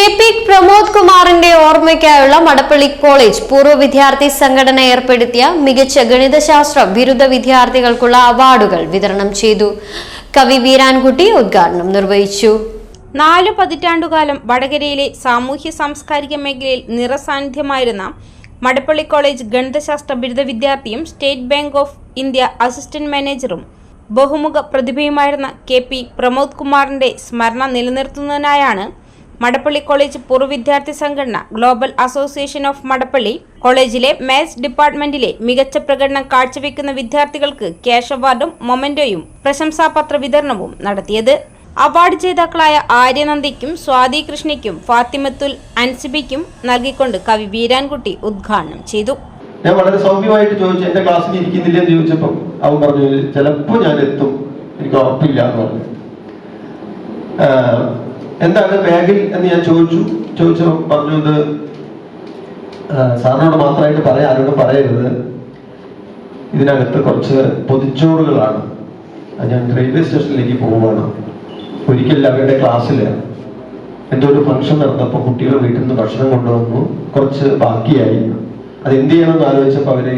K P Pramod കുമാറിന്റെ ഓർമ്മയ്ക്കായുള്ള Madappally college പൂർവ വിദ്യാർത്ഥി സംഘടന ഏർപ്പെടുത്തിയ മികച്ച ഗണിതശാസ്ത്ര ബിരുദ വിദ്യാർത്ഥികൾക്കുള്ള അവാർഡുകൾ വിതരണം ചെയ്തു. കവി വീരാൻകുട്ടി ഉദ്ഘാടനം നിർവഹിച്ചു. നാലു പതിറ്റാണ്ടുകാലം വടകരയിലെ സാമൂഹ്യ സാംസ്കാരിക മേഖലയിൽ നിറസാന്നിധ്യമായിരുന്ന മടപ്പള്ളി കോളേജ് ഗണിതശാസ്ത്ര ബിരുദ വിദ്യാർത്ഥിയും State Bank of India assistant മാനേജറും ബഹുമുഖ പ്രതിഭയുമായിരുന്ന കെ പി പ്രമോദ് കുമാറിന്റെ സ്മരണ നിലനിർത്തുന്നതിനായാണ് മടപ്പള്ളി കോളേജ് പൂർവ വിദ്യാർത്ഥി സംഘടന ഗ്ലോബൽ അസോസിയേഷൻ ഓഫ് മടപ്പള്ളി കോളേജിലെ മാത്സ് ഡിപ്പാർട്ട്മെന്റിലെ മികച്ച പ്രകടനം കാഴ്ചവെക്കുന്ന വിദ്യാർത്ഥികൾക്ക് ക്യാഷ് അവാർഡും മൊമെന്റോയും പ്രശംസാപത്ര വിതരണവും നടത്തിയത്. അവാർഡ് ജേതാക്കളായ ആര്യനന്ദിക്കും സ്വാതി കൃഷ്ണയ്ക്കും ഫാത്തിമത്തുൽ അൻസിബിക്കും നൽകിക്കൊണ്ട് കവി വീരാൻകുട്ടി ഉദ്ഘാടനം ചെയ്തു. ഞാൻ വളരെ സൗമ്യമായിട്ട് ചോദിച്ചു എന്റെ ക്ലാസ്സിൽ ഇരിക്കുന്നില്ല എന്ന് ചോദിച്ചപ്പോൾ അവൻ പറഞ്ഞു ചിലപ്പോൾ ഞാൻ എത്തും. എനിക്ക് ഉറപ്പില്ല എന്ന് പറഞ്ഞു. എന്താണ് ബാഗിൽ എന്ന് ഞാൻ ചോദിച്ചു. ചോദിച്ചു പറഞ്ഞു ഇത് സാറിനോട് മാത്രമായിട്ട് പറയാം ആരോടും പറയരുത്. ഇതിനകത്ത് കുറച്ച് പൊതിച്ചോറുകളാണ്. ഞാൻ റെയിൽവേ സ്റ്റേഷനിലേക്ക് പോവുകയാണ്. ഒരിക്കലും അവരുടെ ക്ലാസ്സിൽ എന്തോ ഒരു ഫംഗ്ഷൻ നടന്നപ്പോൾ കുട്ടികൾ വീട്ടിൽ നിന്ന് ഭക്ഷണം കൊണ്ടുവന്നു. കുറച്ച് ബാക്കിയായി. അത് എന്ത് ചെയ്യണമെന്ന് ആലോചിച്ചപ്പോൾ അവർ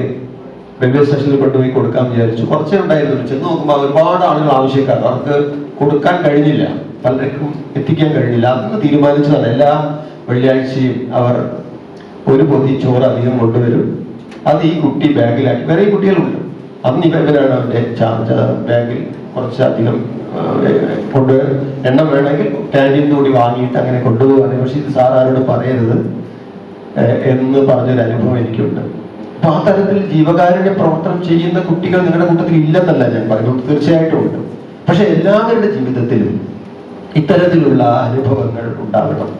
റെയിൽവേ സ്റ്റേഷനിൽ കൊണ്ടുപോയി കൊടുക്കാൻ വിചാരിച്ചു. കുറച്ചേ ഉണ്ടായിരുന്നു ചെന്ന് നോക്കുമ്പോൾ ഒരുപാട് ആളുകൾ ആവശ്യക്കാർ. അവർക്ക് കൊടുക്കാൻ കഴിഞ്ഞില്ല. പലർക്കും എത്തിക്കാൻ കഴിഞ്ഞില്ല അന്ന് തീരുമാനിച്ചതാണ്. എല്ലാ വെള്ളിയാഴ്ചയും അവർ ഒരു പൊതി ചോറ് അധികം കൊണ്ടുവരും. അത് ഈ കുട്ടി ബാഗിലാക്കി വേറെ കുട്ടികളുണ്ട്. അന്ന് ഇവരാണ് അവരുടെ ചാർജ് ബാഗിൽ കുറച്ചധികം കൊണ്ട് എണ്ണം വേണമെങ്കിൽ ക്യാന്റീൻ കൂടി വാങ്ങിയിട്ട് അങ്ങനെ കൊണ്ടുപോകാൻ പക്ഷെ ഇത് സാർ ആരോട് പറയരുത് എന്ന് പറഞ്ഞൊരു അനുഭവം എനിക്കുണ്ട്. അപ്പൊ ആ തരത്തിൽ ജീവകാരുണ്യ പ്രവർത്തനം ചെയ്യുന്ന കുട്ടികൾ നിങ്ങളുടെ കൂട്ടത്തിൽ ഇല്ലെന്നല്ല ഞാൻ പറയുന്നത്. തീർച്ചയായിട്ടും ഉണ്ട്. പക്ഷെ എല്ലാവരുടെ ജീവിതത്തിലും ഇത്തരത്തിലുള്ള അനുഭവങ്ങൾ ഉണ്ടാവണം.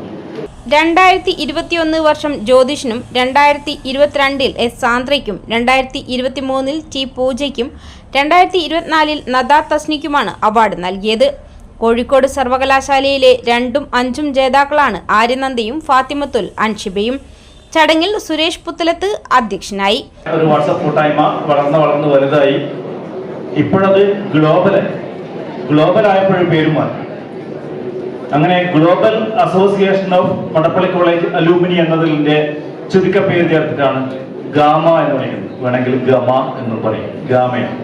രണ്ടായിരത്തി ഇരുപത്തിയൊന്ന് വർഷം ജ്യോതിഷിനും രണ്ടായിരത്തി ഇരുപത്തിരണ്ടിൽ എസ് സാന്ദ്രയ്ക്കും രണ്ടായിരത്തി ഇരുപത്തി മൂന്നിൽ ടി പൂജയ്ക്കും രണ്ടായിരത്തി ഇരുപത്തിനാലിൽ നദാ തസ്നിക്കുമാണ് അവാർഡ് നൽകിയത്. കോഴിക്കോട് സർവകലാശാലയിലെ രണ്ടും അഞ്ചും ജേതാക്കളാണ് ആര്യനന്ദയും ഫാത്തിമത്തുൽ അൻഷിബയും. ചടങ്ങിൽ സുരേഷ് പുത്തലത്ത് അധ്യക്ഷനായി. ഒരു വാട്സപ്പ് കൂട്ടായ്മ വളർന്ന് വളർന്ന് വലുതായി. ഇപ്പോഴത് ഗ്ലോബലായി. ഗ്ലോബൽ ആയപ്പോഴും പേര് മാറി. അങ്ങനെ global association of Madappally college alumni എന്നതിന്റെ ചുരുക്കപ്പേര് ചേർത്തിട്ടാണ് ഗാമ എന്ന് പറയുന്നത്. വേണമെങ്കിൽ ഗമ എന്ന് പറയും. ഗാമയാണ്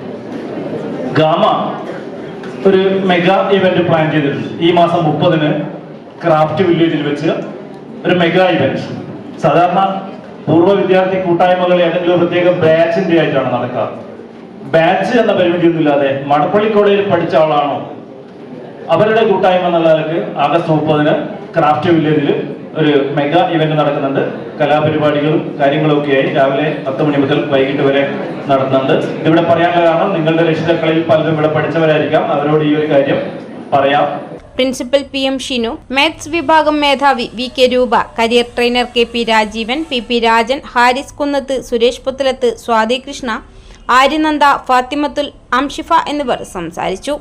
ഗാമ ഒരു മെഗാ ഇവന്റ് പ്ലാൻ ചെയ്തിട്ടുണ്ട്. ഈ മാസം മുപ്പതിന് ക്രാഫ്റ്റ് വില്ലേജിൽ വെച്ച് ഒരു മെഗാ ഇവന്റ്. സാധാരണ പൂർവ വിദ്യാർത്ഥി കൂട്ടായ്മകൾ ഏതെങ്കിലും പ്രത്യേക ബാച്ചിന്റെ ആയിട്ടാണ് നടക്കാറ്. ബാച്ച് എന്ന പരിമിതിയൊന്നുമില്ലാതെ മടപ്പള്ളി കോളേജിൽ പഠിച്ച ആളാണോ അവരുടെ കൂട്ടായ്മ എന്നുള്ള നിലയ്ക്ക് ആഗസ്റ്റ് മുപ്പതിന് ക്രാഫ്റ്റ് വില്ലേജിൽ ഒരു മെഗാ ഇവന്റ് നടക്കുന്നുണ്ട്. കലാപരിപാടികളും കാര്യങ്ങളും ഒക്കെയായി രാവിലെ പത്ത് മണി മുതൽ വൈകിട്ട് വരെ നടത്തുന്നുണ്ട്. ഇവിടെ പറയാനുള്ള കാരണം നിങ്ങളുടെ രക്ഷിതാക്കളിൽ പലരും ഇവിടെ പഠിച്ചവരായിരിക്കാം. അവരോട് ഈ ഒരു കാര്യം പറയാം. Principal P M Shinu maths വിഭാഗം മേധാവി V K Roopa career trainer K P Rajeevan P P Rajan Haris Kunnath Suresh Puthalath Swathi Krishna Aryananda Fathimathul Amshifa എന്നിവർ സംസാരിച്ചു.